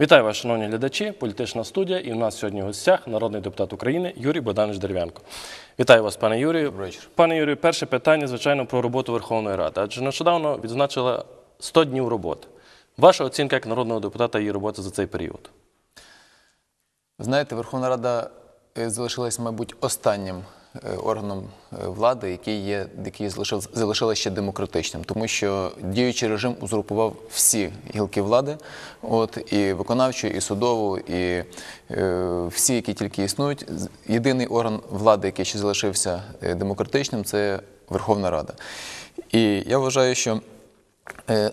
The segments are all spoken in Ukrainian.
Вітаю вас, шановні глядачі, політична студія. І у нас сьогодні в гостях народний депутат України Юрій Богданович Дерев'янко. Вітаю вас, пане Юрію. Вечір. Пане Юрію, перше питання, звичайно, про роботу Верховної Ради. Адже нещодавно відзначила 100 днів роботи. Ваша оцінка як народного депутата її роботи за цей період. Знаєте, Верховна Рада е, залишилась, мабуть, останнім органом е, влади, який є, який залишилась ще демократичним, тому що діючий режим узурпував всі гілки влади, от і виконавчу, і судову, і е, всі, які тільки існують. Єдиний орган влади, який ще залишився е, демократичним, це Верховна Рада. І я вважаю, що Е,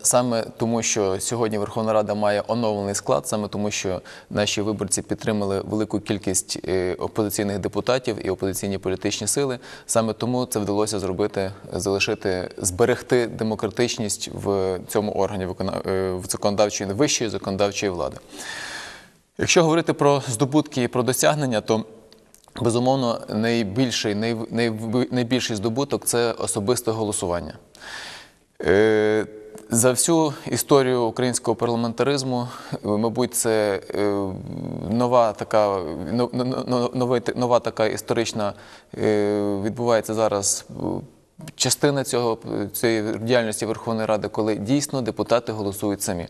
Саме тому, що сьогодні Верховна Рада має оновлений склад, саме тому, що наші виборці підтримали велику кількість е, опозиційних депутатів і опозиційні політичні сили. Саме тому це вдалося зробити, залишити, зберегти демократичність в цьому органі е, в законодавчої вищої законодавчої влади. Якщо говорити про здобутки і про досягнення, то безумовно найбільший, най, най, найбільший здобуток це особисте голосування. За всю історію українського парламентаризму, е, мабуть, це е, нова така, но- но- но- новий- нова така історична е, відбувається зараз частина цього цієї діяльності Верховної Ради, коли дійсно депутати голосують самі.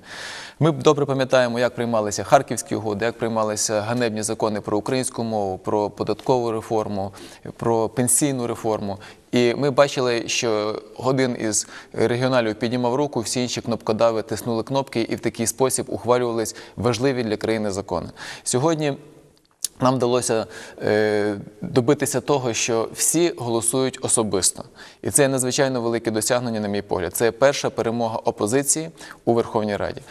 Ми добре пам'ятаємо, як приймалися харківські угоди, як приймалися ганебні закони про українську мову, про податкову реформу, про пенсійну реформу. І ми бачили, що один із регіоналів піднімав руку, всі інші кнопкодави тиснули кнопки, і в такий спосіб ухвалювались важливі для країни закони. Сьогодні нам вдалося е, добитися того, що всі голосують особисто. І це надзвичайно велике досягнення, на мій погляд. Це перша перемога опозиції у Верховній Раді.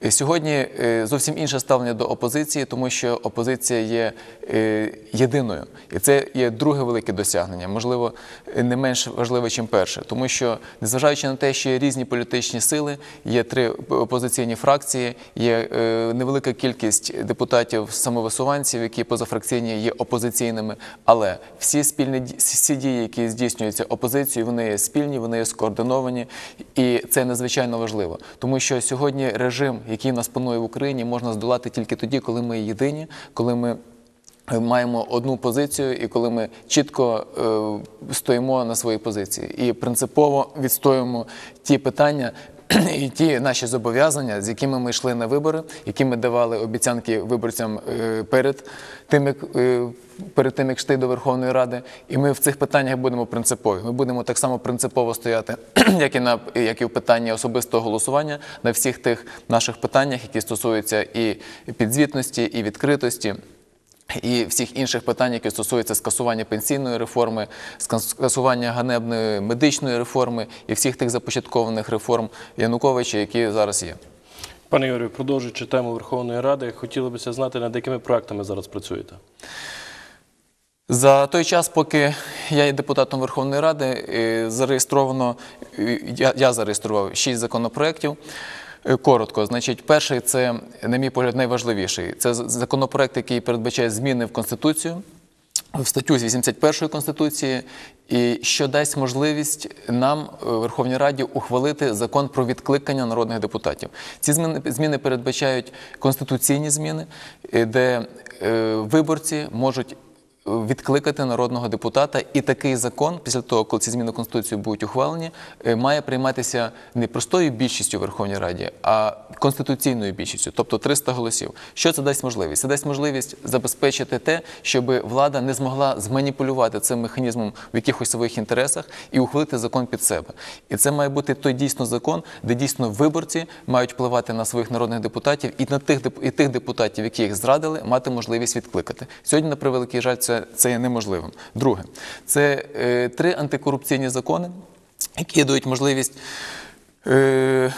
І сьогодні е, зовсім інше ставлення до опозиції, тому що опозиція є е, єдиною. І це є друге велике досягнення, можливо, е, не менш важливе, ніж перше. Тому що, незважаючи на те, що є різні політичні сили, є три опозиційні фракції, є е, невелика кількість депутатів самовисуванців, які позафракційні є опозиційними, але всі спільні всі дії, які здійснюються опозицією, вони є спільні, вони є скоординовані, і це надзвичайно важливо, тому що сьогодні режим, який нас панує в Україні, можна здолати тільки тоді, коли ми єдині, коли ми. е, Маємо одну позицію, і коли ми чітко е, стоїмо на своїй позиції і принципово відстоюємо ті питання і ті наші зобов'язання, з якими ми йшли на вибори, які ми давали обіцянки виборцям е, перед тим, як е, перед тим, як йшли до Верховної Ради. І ми в цих питаннях будемо принципові. Ми будемо так само принципово стояти, як і на як і в питанні особистого голосування на всіх тих наших питаннях, які стосуються і підзвітності, і відкритості. І всіх інших питань, які стосуються скасування пенсійної реформи, скасування ганебної медичної реформи і всіх тих започаткованих реформ Януковича, які зараз є. Пане Юрію, продовжуючи тему Верховної Ради, хотіли б знати, над якими проектами зараз працюєте. За той час, поки я є депутатом Верховної Ради, е, зареєстровано е, я, я зареєстрував шість законопроєктів. Е, Коротко, значить, перший це, на мій погляд, найважливіший. Це законопроект, який передбачає зміни в Конституцію, в статтю з 81 Конституції, і що дасть можливість нам, е, Верховній Раді, ухвалити закон про відкликання народних депутатів. Ці зміни, зміни передбачають конституційні зміни, е, де виборці можуть відкликати народного депутата, і такий закон, після того, коли ці зміни в Конституцію будуть ухвалені, е, має прийматися не простою більшістю Верховній Раді, а конституційною більшістю, тобто 300 голосів. Що це дасть можливість? Це дасть можливість забезпечити те, щоб влада не змогла зманіпулювати цим механізмом в якихось своїх інтересах і ухвалити закон під себе. І це має бути той дійсно закон, де дійсно виборці мають впливати на своїх народних депутатів і на тих і тих депутатів, які їх зрадили, мати можливість відкликати. Сьогодні, на превеликий жаль, це, це є неможливим. Друге, це е, три антикорупційні закони, які дають можливість. Е,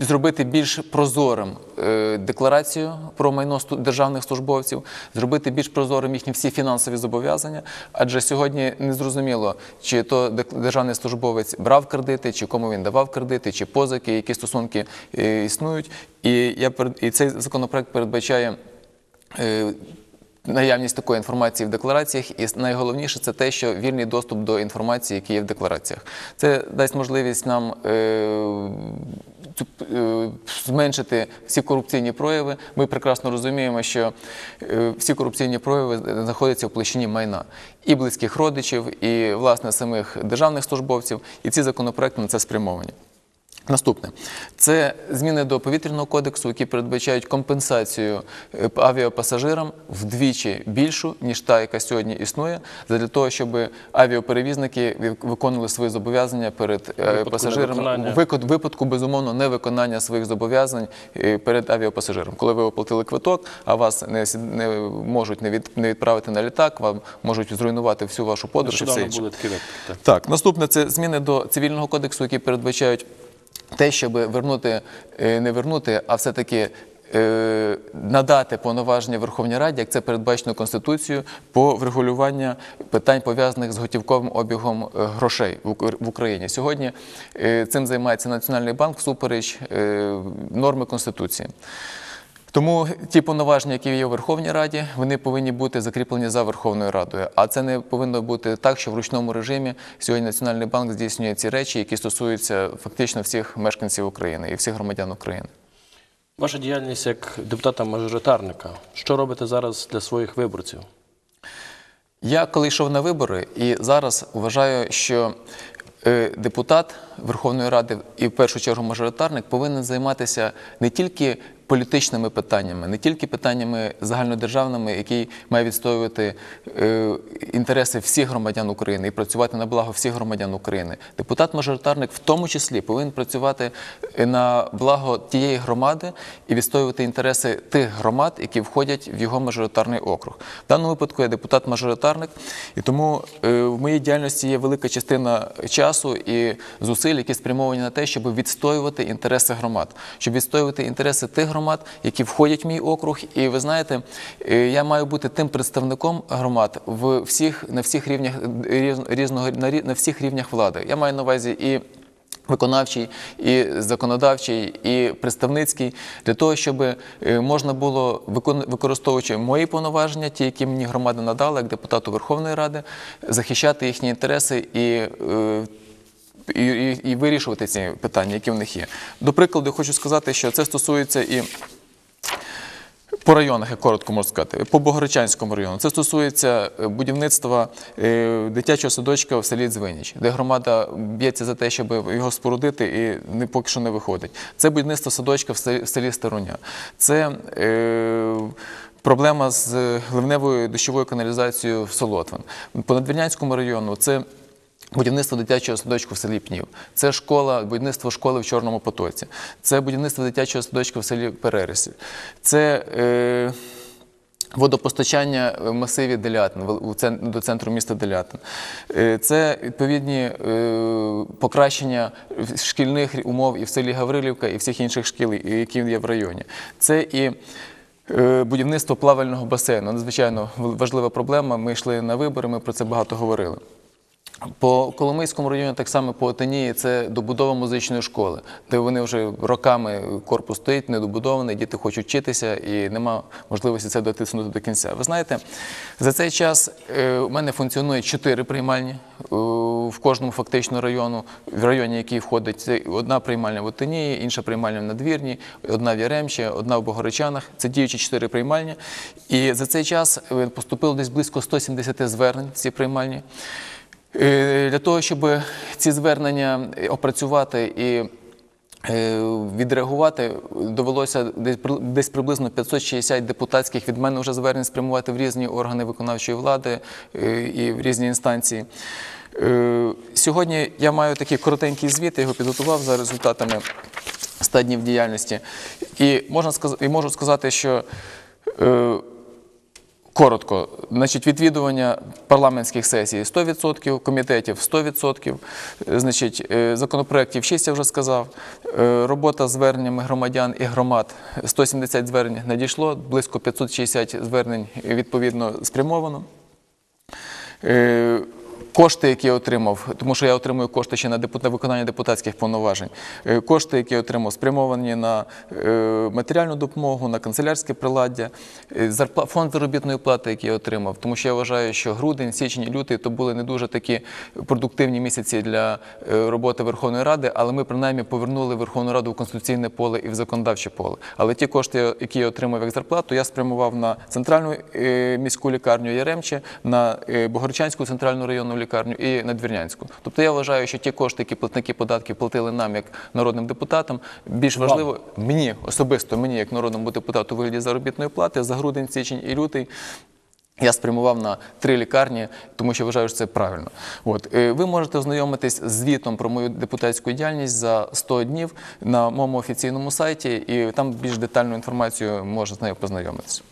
Зробити більш прозорим е, декларацію про майно державних службовців, зробити більш прозорим їхні всі фінансові зобов'язання. Адже сьогодні не зрозуміло, чи то державний службовець брав кредити, чи кому він давав кредити, чи позики, які стосунки е, існують. І я і цей законопроект передбачає. Наявність такої інформації в деклараціях, і найголовніше це те, що вільний доступ до інформації, які є в деклараціях. Це дасть можливість нам е, е, зменшити всі корупційні прояви. Ми прекрасно розуміємо, що е, всі корупційні прояви знаходяться в площині майна і близьких родичів, і власне самих державних службовців. І ці законопроекти на це спрямовані. Наступне це зміни до повітряного кодексу, які передбачають компенсацію е, авіапасажирам вдвічі більшу, ніж та, яка сьогодні існує, для того, щоб авіаперевізники виконували свої зобов'язання перед е, випадку пасажирами невиконання. випадку безумовно невиконання своїх зобов'язань е, перед авіапасажиром. Коли ви оплатили квиток, а вас не, не можуть не, від, не відправити на літак, вам можуть зруйнувати всю вашу подорож і все інше. так. Так, наступне це зміни до цивільного кодексу, які передбачають те, щоб вернути, е, не вернути, а все-таки. е, Надати повноваження Верховній Раді, як це передбачено Конституцією, по врегулюванню питань пов'язаних з готівковим обігом е, грошей в Ук- в Україні. Сьогодні цим займається Національний банк всупереч норми Конституції. Тому ті повноваження, які є у Верховній Раді, вони повинні бути закріплені за Верховною Радою. А це не повинно бути так, що в ручному режимі сьогодні Національний банк здійснює ці речі, які стосуються фактично всіх мешканців України і всіх громадян України. Ваша діяльність як депутата-мажоритарника. Що робите зараз для своїх виборців? Я коли йшов на вибори, і зараз вважаю, що е, депутат Верховної Ради і в першу чергу мажоритарник повинен займатися не тільки політичними питаннями, не тільки питаннями загальнодержавними, які має відстоювати е, інтереси всіх громадян України і працювати на благо всіх громадян України. Депутат-мажоритарник в тому числі повинен працювати е, на благо тієї громади і відстоювати інтереси тих громад, які входять в його мажоритарний округ. В даному випадку я депутат-мажоритарник, і тому е, в моїй діяльності є велика частина часу і зусиль, які спрямовані на те, щоб відстоювати інтереси громад, щоб відстоювати інтереси тих громад, які входять в мій округ. І ви знаєте, е, я маю бути тим представником громад в всіх на всіх рівнях е, різ- різного на всіх рівнях влади. Я маю на увазі і виконавчий, і законодавчий, і представницький, для того, щоб е, можна було, використовуючи мої повноваження, ті, які мені громада надала, як депутату Верховної Ради, захищати їхні інтереси і. І, вирішувати ці питання, які в них є. До прикладу, хочу сказати, що це стосується і по районах, я коротко можу сказати, по Богородчанському району. Це стосується е, будівництва е, дитячого садочка в селі Дзвиніч, де громада б'ється за те, щоб його спорудити, і поки що не виходить. Це будівництво садочка в селі Старуня. Це е, проблема з ливневою дощовою каналізацією в Солотвин. По Надвірнянському району це Будівництво дитячого садочку в селі Пнів. Це школа, будівництво школи в Чорному Потоці. Це будівництво дитячого садочка в селі Перерисів. Це е, водопостачання в масиві Делятин, до центру міста Делятин. Е, Це відповідні е, покращення шкільних умов і в селі Гаврилівка, і всіх інших шкіл, які є в районі. Це і Е, Будівництво плавального басейну надзвичайно важлива проблема. Ми йшли на вибори, ми про це багато говорили. По Коломийському районі, так само по Отинії, це добудова музичної школи, де вони вже роками корпус стоїть, недобудований, діти хочуть вчитися і нема можливості це дотиснути до кінця. Ви знаєте, за цей час е, у мене функціонує чотири приймальні е, в кожному фактично району, в районі, який входить це одна приймальня в Отинії, інша приймальня в Надвірні, одна в Яремчі, одна в Богородчанах. Це діючі чотири приймальні. І за цей час е, поступило десь близько 170 звернень в ці приймальні. Е, Для того, щоб ці звернення е, опрацювати і е, відреагувати, довелося десь приблизно 560 депутатських від мене вже звернень спрямувати в різні органи виконавчої влади і в різні інстанції. Сьогодні я маю такий коротенький звіт, я його підготував за результатами 100 днів діяльності. І можу сказати, що Коротко, значить, відвідування парламентських сесій 100%, комітетів 100%, е, значить, е, законопроєктів 6, я вже сказав, Е, робота з зверненнями громадян і громад 170 звернень надійшло, близько 560 звернень е, відповідно спрямовано. Кошти, які я отримав, тому що я отримую кошти ще на виконання депутатських повноважень. Е, Кошти, які я отримав, спрямовані на е, матеріальну допомогу, на канцелярське приладдя, е, фонд заробітної плати, який я отримав. Тому що я вважаю, що грудень, січень лютий то були не дуже такі продуктивні місяці для роботи Верховної Ради, але ми принаймні повернули Верховну Раду в конституційне поле і в законодавче поле. Але ті кошти, які я отримав як зарплату, я спрямував на центральну міську лікарню Яремче, на Богорчанську центральну районну лікарню і на Двірнянську. Тобто я вважаю, що ті кошти, які платники податків платили нам як народним депутатам, більш важливо мені особисто мені, як народному депутату, у вигляді заробітної плати за грудень, січень і лютий. Я спрямував на три лікарні, тому що вважаю, що це правильно. От е, ви можете ознайомитись з звітом про мою депутатську діяльність за 100 днів на моєму офіційному сайті, і там більш детальну інформацію можна з нею познайомитися.